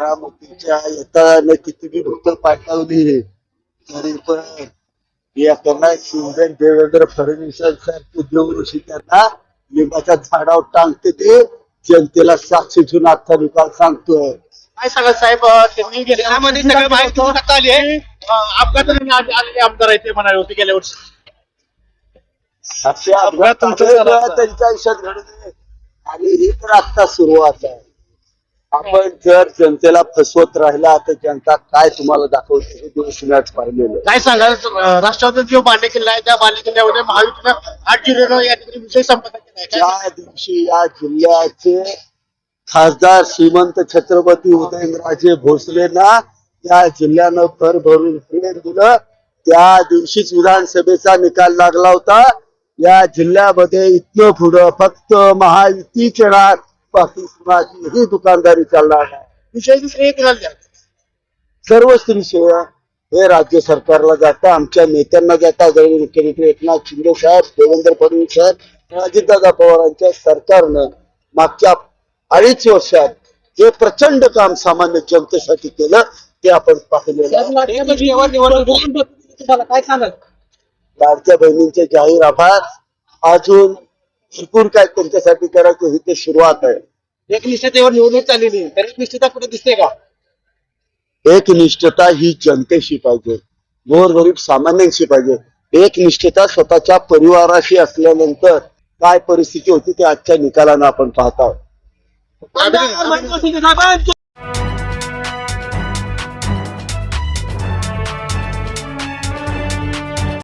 त्यांच्या येताना किती बी भूतल पाठवली. तरी पण या त्यांना शिंदे देवेंद्र फडणवीसांसारखे देवऋषी त्यांना लिंबाच्या झाडावर टांगते ते. जनतेला साक्षी ठेवून आजचा निकाल सांगतोय. काय सांगा साहेब? त्यांनी गेल्यामध्ये सगळं माहिती टाकता आली आहे. अपघाताने आलेले आमदार आहेत ते म्हणाले होते गेल्या वर्षी. असे अपघात. त्यांच्या आयुष्यात घडले आणि ही तर आता सुरुवात आहे. आपण जर जनतेला फसवत राहिला तर जनता काय तुम्हाला दाखवते? हे दिवस पाहिलेलं. काय सांगाल? अं, राष्ट्रवादी जो बांधे किल्ला आहे त्या बांधे किल्ल्यामध्ये महायुतीनं आठ जिल्ह्यानं या ठिकाणी विषय संपर्क केला आहे. काय ज्या दिवशी या जिल्ह्याचे खासदार श्रीमंत छत्रपती उदयनराजे भोसलेंना या जिल्ह्यानं भर भरून प्रेम दिलं. त्या दिवशीच विधानसभेचा निकाल लागला होता. या जिल्ह्यामध्ये इथनं पुढं फक्त महायुतीचे राज कुणाची ही दुकानदारी चालणार नाही. विषय दुसरे एक झाले सर्व श्रेय हे राज्य सरकारला जातं. आमच्या नेत्यांना जातं. आदरणीय मुख्यमंत्री एकनाथ शिंदे साहेब देवेंद्र फडणवीस साहेब अजितदादा पवारांच्या सरकारनं मागच्या अडीच वर्षात जे प्रचंड काम सामान्य जनतेसाठी केलं ते आपण पाहिलेलं काय सांगाल? लाडक्या बहिणींचे जाहीर आभार. अजून शिकून काय त्यांच्यासाठी करायचं ही ते सुरुवात आहे. एक निष्ठतेवर निवडणूक चाललेली. तरी निष्ठता कुठे दिसते का एक निष्ठता ही जनतेशी पाहिजे गोरगरीब सामान्यांशी पाहिजे एक निष्ठता स्वतःच्या परिवाराशी असल्यानंतर काय परिस्थिती होती ते आजच्या निकालानं आपण पाहत आहोत